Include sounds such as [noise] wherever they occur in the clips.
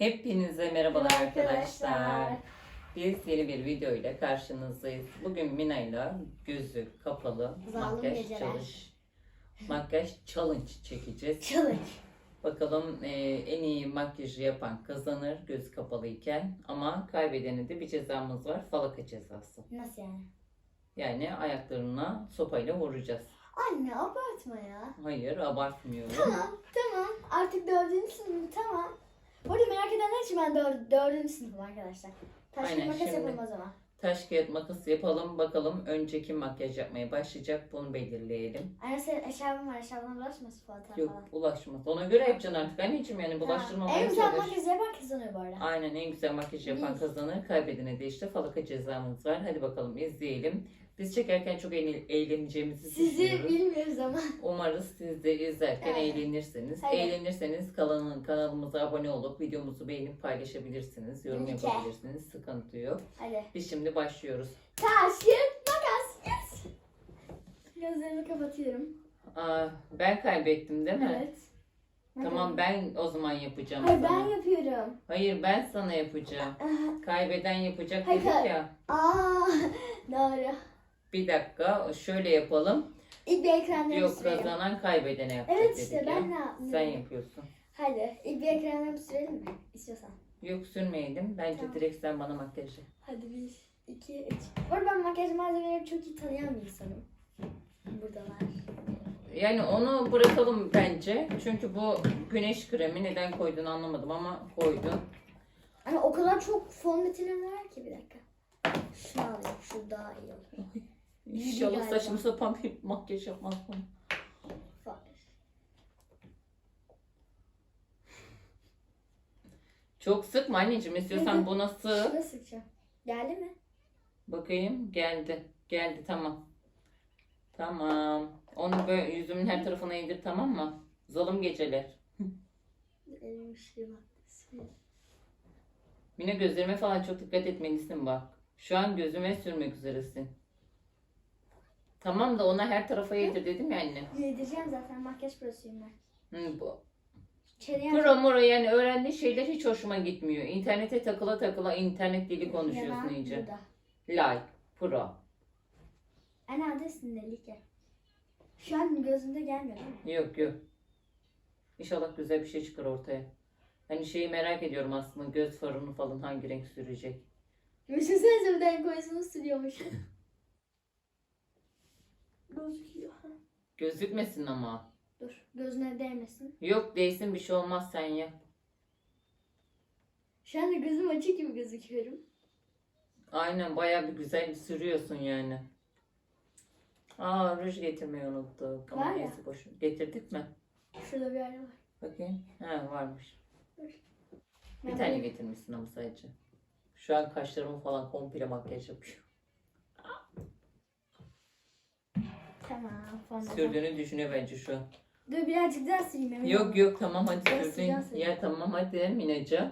Hepinize merhabalar Merhaba arkadaşlar. arkadaşlar. Biz yeni bir video ile karşınızdayız. Bugün Mina ile gözü kapalı Zalim makyaj geceler. çalış makyaj challenge çekeceğiz. Challenge. Bakalım e, en iyi makyajı yapan kazanır göz kapalıyken ama kaybedene de bir cezamız var. Falaka cezası. Nasıl yani? Yani ayaklarına sopayla vuracağız. Anne abartma ya. Hayır abartmıyorum. Tamam tamam artık dördüncü sınıfım tamam. Bu arada merak edenler için ben dör, dördüncü sınıfım arkadaşlar. Taş Aynen, kağıt makas şimdi- yapalım o zaman. Taş kağıt makas yapalım bakalım önceki makyaj yapmaya başlayacak bunu belirleyelim. Anne senin eşarbın var eşarbına bulaşmasın fotoğraf Yok falan. bulaşmaz. Ona göre yapacaksın artık anneciğim yani bulaştırmamaya En güzel çalış. makyaj yapan kazanıyor bu arada. Aynen en güzel makyaj yapan kazanır. Kaybedene de işte falaka cezamız var. Hadi bakalım izleyelim. Biz çekerken çok eğlen- eğleneceğimizi Sizi düşünüyoruz. bilmiyoruz ama. Umarız siz de izlerken Aynen. eğlenirsiniz. Aynen. Eğlenirseniz kanalın, kanalımıza abone olup videomuzu beğenip paylaşabilirsiniz. Yorum Lütfen. yapabilirsiniz. Sıkıntı yok. Hadi. Biz şimdi başlıyoruz. Taş kağıt makas. Yes. Gözlerimi kapatıyorum. Aa, ben kaybettim değil mi? Evet. Tamam ben o zaman yapacağım Hayır sana. ben yapıyorum. Hayır ben sana yapacağım. Kaybeden yapacak Hayır, dedik hayır. ya. Aa [laughs] doğru. Bir dakika şöyle yapalım. İlk bir ekranlarımı Yok sürelim. kazanan kaybedene yapacak Evet dedik işte ya. ben ne yapayım? Sen yapıyorsun. Hadi ilk bir ekranlarımı sürelim mi? İstiyorsan. Yok sürmeyelim. Bence Tamam. direkt sen bana makyajı. Hadi bir, iki, üç. Bu arada ben makyaj malzemeleri çok iyi tanıyan bir insanım. Buradalar. Yani onu bırakalım bence. Çünkü bu güneş kremi neden koydun anlamadım ama koydun. Hani o kadar çok fondötenim var ki bir dakika. Şunu alayım. Şu daha iyi olur. İnşallah galiba. saçma sapan bir makyaj yapmaz. Falan. Çok sıkma anneciğim. İstiyorsan buna sığ. Şuna sıkacağım. Geldi mi? Bakayım. Geldi. Geldi tamam. Tamam. Onu böyle yüzümün her tarafına indir tamam mı? Zalım geceler. Elim şey bak. Yine gözlerime falan çok dikkat etmelisin bak. Şu an gözüme sürmek üzeresin. Tamam da ona her tarafa yedir dedim ya anne. Yedireceğim zaten makyaj prosuyum ben. Hı, bu. Çene Pro muro yani öğrendiği şeyler hiç hoşuma gitmiyor. İnternete takıla takıla internet dili konuşuyorsun Yalan iyice. burada. Like, pro. En adresinde like. Şu an gözümde gelmiyor değil mi? Yok yok. İnşallah güzel bir şey çıkar ortaya. Hani şeyi merak ediyorum aslında göz farını falan hangi renk sürecek. Düşünsenize bir tane koyusunu sürüyormuş. [laughs] Gözüküyor. Gözükmesin ama. Dur gözüne değmesin. Yok değsin bir şey olmaz sen yap. Şu anda gözüm açık gibi gözüküyorum. Aynen bayağı bir güzel sürüyorsun yani. Aa ruj getirmeyi unuttuk. Ama Var ya. neyse boş. Getirdik mi? Şurada bir ara var. Bakayım. Ha varmış. Bir Ben tane getirmişsin ama sadece. Şu an kaşlarımı falan komple makyaj yapıyor. Tamam. Falan. Sürdüğünü düşünüyor bence şu an. Dur birazcık daha süreyim. emin Yok yok tamam hadi Ben sürdün. Ya tamam hadi Mineciğim.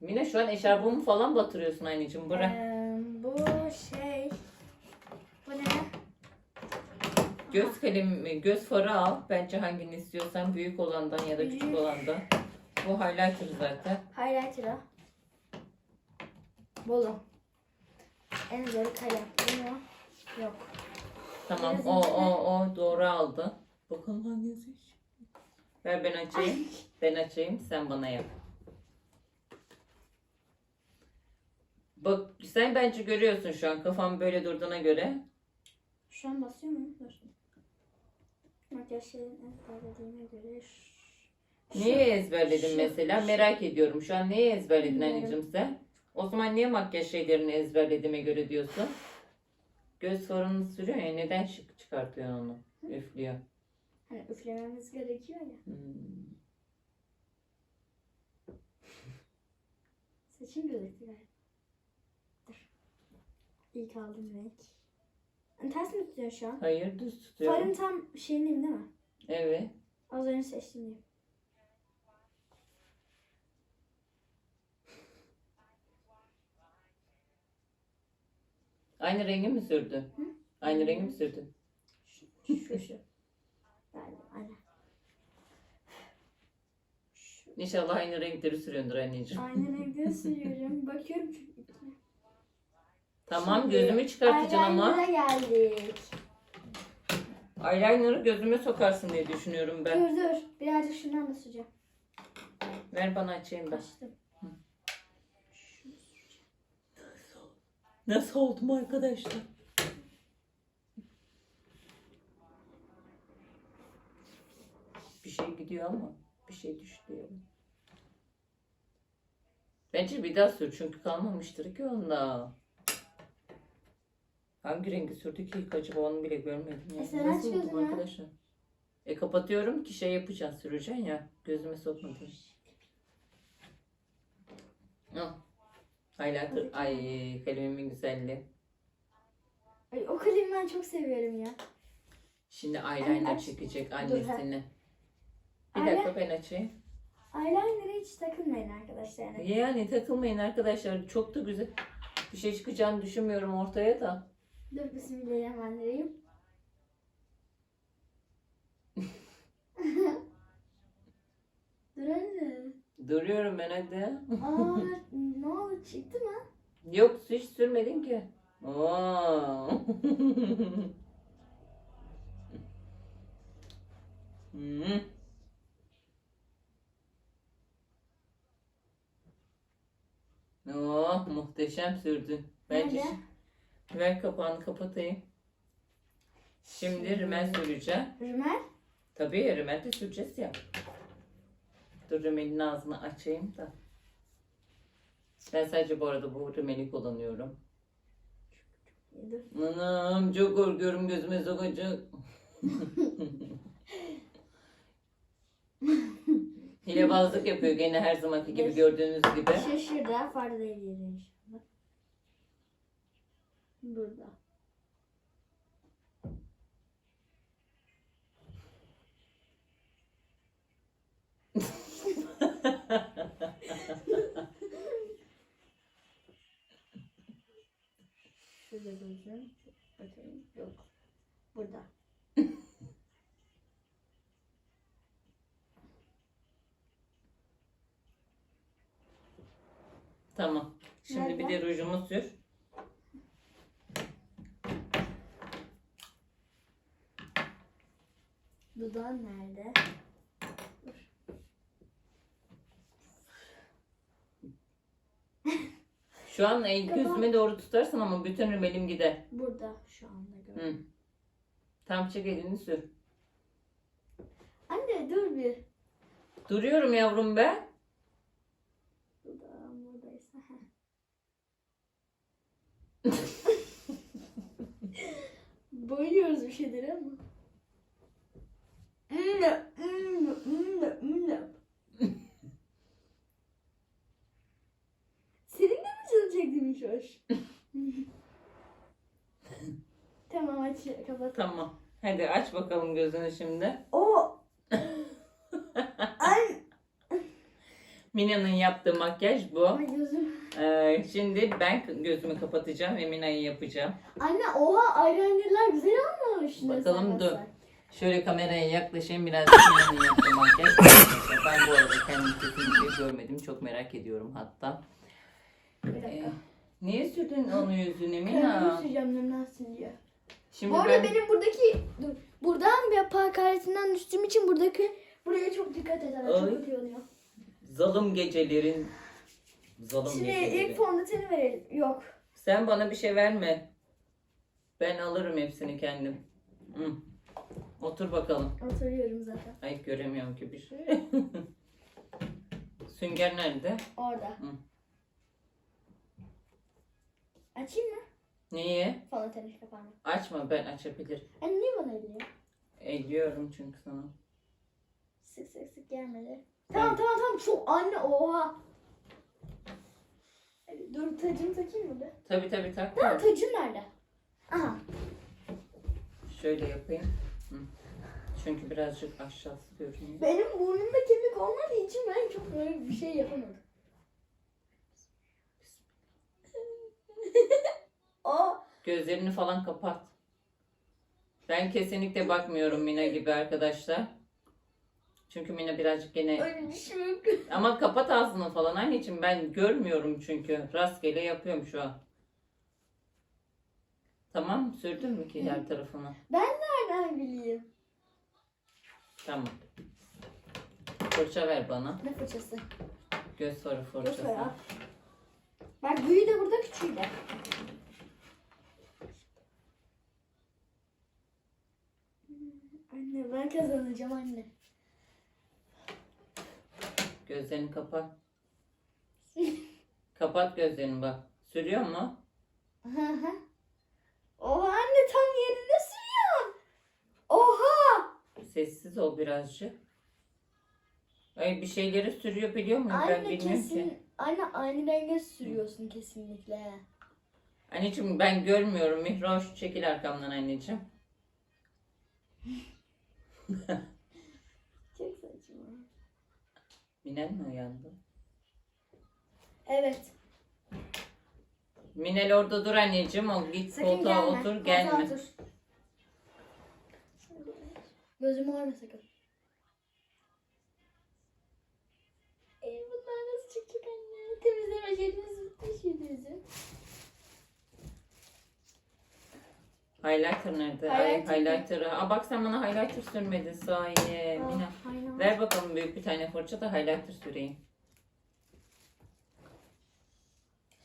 Mine şu an eşarbımı falan batırıyorsun anneciğim bırak. Ee, bu şey. Bu ne? Göz kalemi, göz farı al. Bence hangini istiyorsan büyük olandan ya da küçük Büyük. olandan. Bu highlighter zaten. Highlighter o. Bolu. En zor kalem. Bunu yok. Tamam o o o doğru aldı. Bakalım hangisi? Ver ben açayım. Ben açayım sen bana yap. Bak sen bence görüyorsun şu an kafam böyle durduğuna göre. Şu an basıyor muyum? Dur. Makyaj şeyin ezberlediğime göre ş- Niye ezberledin şu- mesela? şu- Merak ediyorum. Şu an neyi ezberledin Bilmiyorum. anneciğim sen? O zaman niye makyaj şeylerini ezberlediğime göre diyorsun? Göz farını sürüyor ya neden şık çıkartıyorsun onu? Üflüyor. Hani üflememiz gerekiyor ya. Hmm. Saçım gözüktü galiba. Dur. İlk aldığım renk. Hani ters mi tutuyor şu an? Hayır düz tutuyorum. Farın tam şeyindeyim değil mi? Evet. Az önce seçtiğimdeyim. Aynı rengi mi sürdün? Hı? Aynı rengi mi sürdün? Şu şu. Aynen. Şu İnşallah aynı renkleri sürüyordur anneciğim. Aynen [laughs] evde sürüyorum. Bakıyorum çünkü. Tamam Şimdi gözümü çıkartacaksın ama. Eyeliner'a geldik. Eyeliner'ı gözüme sokarsın diye düşünüyorum ben. Dur dur. Birazcık şundan da süreceğim. Ver bana açayım ben. Açtım. Nasıl oldum arkadaşlar? Bir şey gidiyor ama bir şey düştü ya. Bence bir daha sür çünkü kalmamıştır ki onda. Hangi rengi sürdü ki ilk acaba onu bile görmedim ya. E sen aç Nasıl oldum gözünü. arkadaşlar? E kapatıyorum ki şey yapacaksın süreceksin ya. Gözüme sokma diye. Al. Highlighter. Ay kalemimin güzelliği. Ay, o kalemi ben çok seviyorum ya. Şimdi eyeliner aç. çekecek annesini. Bir dakika ben açayım. Eyeliner'a hiç takılmayın arkadaşlar. Yani. Yani takılmayın arkadaşlar. Çok da güzel. Bir şey çıkacağını düşünmüyorum ortaya da. Dur bismillahirrahmanirrahim. [laughs] Dur anne. Duruyorum ben hadi. Aa, ne oldu çıktı mı? Yok hiç sürmedin ki. Oo. [laughs] Hmm. Oh muhteşem sürdün. Bence Nerede? ver kapağını kapatayım. Şimdi rimel süreceğim. Rümel. Tabii rimel de süreceğiz ya. Dur rimelin ağzını açayım da. Ben sadece bu arada bu rimeli kullanıyorum. Anam çok korkuyorum gözüme sokacak. [laughs] Hilebazlık yapıyor gene her zamanki gibi gördüğünüz gibi. Şaşırdı. Farda değil yeri inşallah. Burada. [laughs] Şurada gözüm. Bakayım. Yok. Burada. [laughs] Tamam. Şimdi bir de rujumu sür. Dudağın nerede? Şu an el gözüme doğru tutarsan ama bütün rimelim gider. Burada şu anda gör. Hı. Tam çek elini sür. Anne dur bir. Duruyorum yavrum be. Dudağım buradaysa. [laughs] Boyuyoruz bir şeyleri ama. Mle, mle, mle, mle. Senin de mi canın çektiğmiş hoş? tamam aç Tamam. Hadi aç bakalım gözünü şimdi. O. [laughs] Ay. Mina'nın yaptığı makyaj bu. Ay gözüm. Ee, şimdi ben gözümü kapatacağım ve Mina'yı yapacağım. Anne oha eyelinerler güzel olmuş. Bakalım, dur. Şöyle kameraya yaklaşayım biraz Mina'nın yaptığı makyaj. Ben bu arada kendim kesinlikle görmedim. Çok merak ediyorum hatta. Bir Ee, dakika. niye sürdün onu yüzüne Mina? süreceğim nemlensin diye. Şimdi Bu arada ben... benim buradaki dur, buradan bir park aletinden düştüğüm için buradaki buraya çok dikkat. Ana, Ay. Çok kötü yanıyor. Zalim gecelerin... Zalim Şimdi geceleri. ilk fondöteni verelim. Yok. Sen bana bir şey verme. Ben alırım hepsini kendim. Hı. Otur bakalım. Oturuyorum zaten. Ay göremiyorum ki bir şey. [laughs] Sünger nerede? Orada. Hı. Açayım mı? Niye? Fondöteni kapağını. Açma ben açabilirim. Anne niye bana ediyor? Ediyorum çünkü sana. Sık sık sık gelmedi. Tamam tamam tamam. Çok anne oha. Hadi, Dur tacımı takayım mı be? Tabi tabi tak. Tamam tacım nerede? Aha. Şöyle yapayım. Hı. Çünkü birazcık aşağısı görünüyor. Benim burnumda kemik olmadığı için ben çok böyle bir şey yapamadım. o Gözlerini falan kapat. Ben kesinlikle bakmıyorum Mina gibi arkadaşlar. Çünkü Mina birazcık gene [laughs] ama kapat ağzını falan anneciğim ben görmüyorum çünkü rastgele yapıyorum şu an. Tamam sürdün mü ki her tarafına? Nereden bileyim? Tamam. Fırça ver bana. Ne fırçası? Göz farı fırçası. Yok ya. Bak büyüğü de burada küçüğü de. Anne ben kazanacağım anne. Gözlerini kapat. [laughs] kapat gözlerini bak. Sürüyor mu? Hı. Oha anne tam yerine sürüyorsun. Oha. Sessiz ol birazcık. Ay bir şeyleri sürüyor biliyor muyum? ben Anne bilmiyorum kesin. ki. Anne aynı renge sürüyorsun kesinlikle. Anneciğim ben görmüyorum. Mihroş çekil arkamdan anneciğim. [laughs] Çok saçma. Minel mi uyandı? Evet. Minel orada dur anneciğim. O git Sakın koltuğa gelme. otur Koltuğa gelme. otur. Gözüm ağrıyor sakın. Ey bunlar nasıl çıkacak anne? Temizleme jeliniz bitmiş yüzünüzü. Highlighter nerede? Ay Highlighter. highlighter'ı. Aa bak sen bana highlighter sürmedin sahi. Mina. Aynen. Ver bakalım büyük bir tane fırça da highlighter süreyim.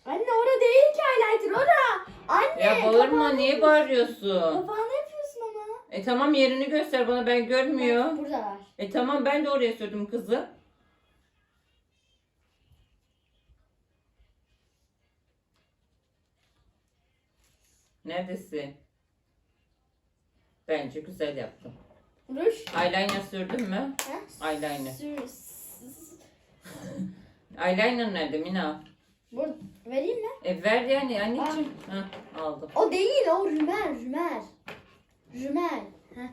Anne ora değil ki highlighter ora. Anne. Ya bağırma niye yapıyorsun. bağırıyorsun? Kapağını yapıyorsun ama. E tamam yerini göster bana ben görmüyor. Bak, burada var. E tamam ben de oraya sürdüm kızı. Neredesin? Bence güzel yaptım. Ruj. Eyeliner sürdün mü? Ha? Eyeliner. Sür. Eyeliner nerede Mina? Bur vereyim mi? E ver yani anneciğim. Hah, aldım. O değil o rümer rümer. Rümer. Heh.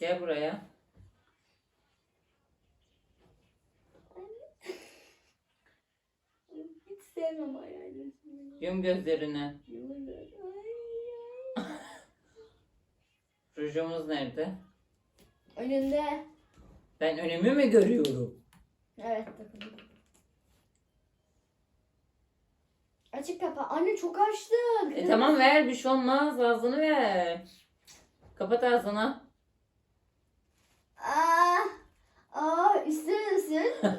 Gel buraya. Hiç sevmem hayalini. Yum gözlerini. Rujumuz nerede? Önünde. Ben önümü mü görüyorum? Evet. Açık kapa. Anne çok açtın. E tamam ver bir şey olmaz ağzını ver. Kapat ağzını. Aa, aa üstünesin. [laughs]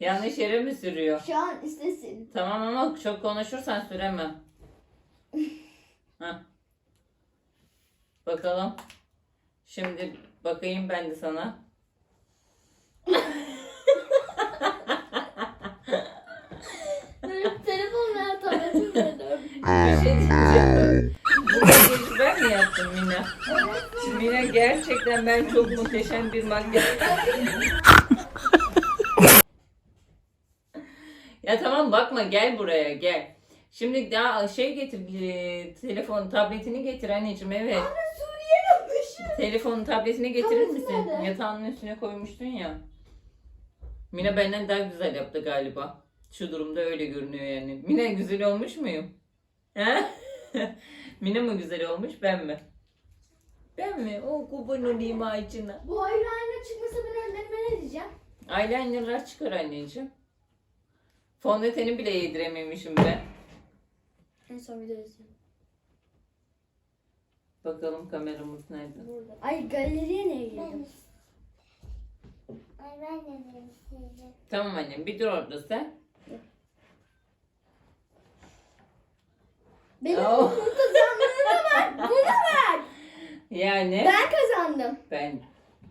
Yanlış yere mi sürüyor? Şu an üstesin. Tamam ama çok konuşursan süremem. [laughs] Hah. Bakalım. Şimdi bakayım ben de sana. Telefon ver tabletim. Bir şey diyeceğim. Bu makyajı ben mi yaptım Mina? Mina gerçekten ben çok muhteşem bir makyaj. ya tamam bakma gel buraya gel. Şimdi daha şey getir e, telefon tabletini getir anneciğim evet. Anne Suriye yapmışım. Telefon tabletini getirir Tableti misin? nerede? Yatağının üstüne koymuştun ya. Mina benden daha güzel yaptı galiba. Şu durumda öyle görünüyor yani. Mina güzel olmuş muyum? He? [laughs] Mina mı güzel olmuş ben mi? Ben mi? O kurban olayım ağacına. Bu eyeliner çıkmasa ben öğretmenime ne diyeceğim? Eyelinerlar çıkar anneciğim. Fondöteni bile yedirememişim ben. En son video izliyorum. Bakalım kameramız nerede? Burada. Ay galeriye neye girdim? Ay ben de değiştirdim. Tamam annem bir dur orada sen. Benim Oh. bunu kazandığına bak. Buna bak. [laughs] Yani Ben kazandım. ben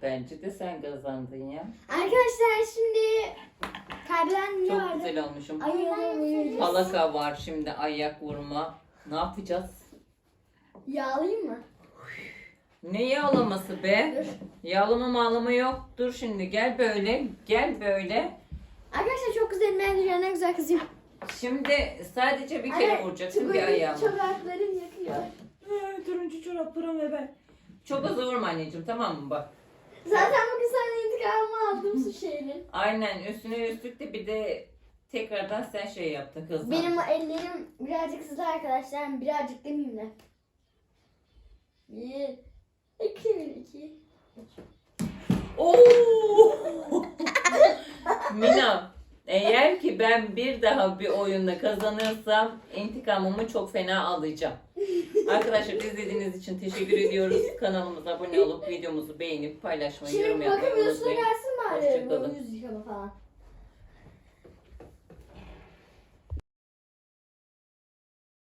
bence de sen kazandın ya. Arkadaşlar şimdi kaybeden ne Çok vardı? güzel olmuşum. Ayağımı Palaka var şimdi ayak vurma. Ne yapacağız? Yağlayayım mı? Ne yağlaması be? Dur. Yağlama mağlama yok. Dur şimdi gel böyle. Gel böyle. Arkadaşlar çok güzel merdiven ne güzel kızıyor. Şimdi sadece bir kere vuracaksın bir ayağıma. Çoraplarım yakıyor. Ee, Turuncu çoraplarım ve ben. Çok hızlı vurma anneciğim tamam mı bak. Zaten bugün sana intikamımı aldım su şeyini. Aynen üstüne üstlük de bir de tekrardan sen şey yaptın kızım. Benim ellerim birazcık sızlı arkadaşlar. Birazcık demeyeyim de. Bir. İki, iki. Oo! [laughs] Mina, eğer ki ben bir daha bir oyunda kazanırsam intikamımı çok fena alacağım. Arkadaşlar izlediğiniz için teşekkür ediyoruz. Kanalımıza abone olup videomuzu beğenip paylaşmayı, yorum Şimdi yapmayı videosuna unutmayın. gelsin bari. Hoşçakalın. Yüz yıkama falan.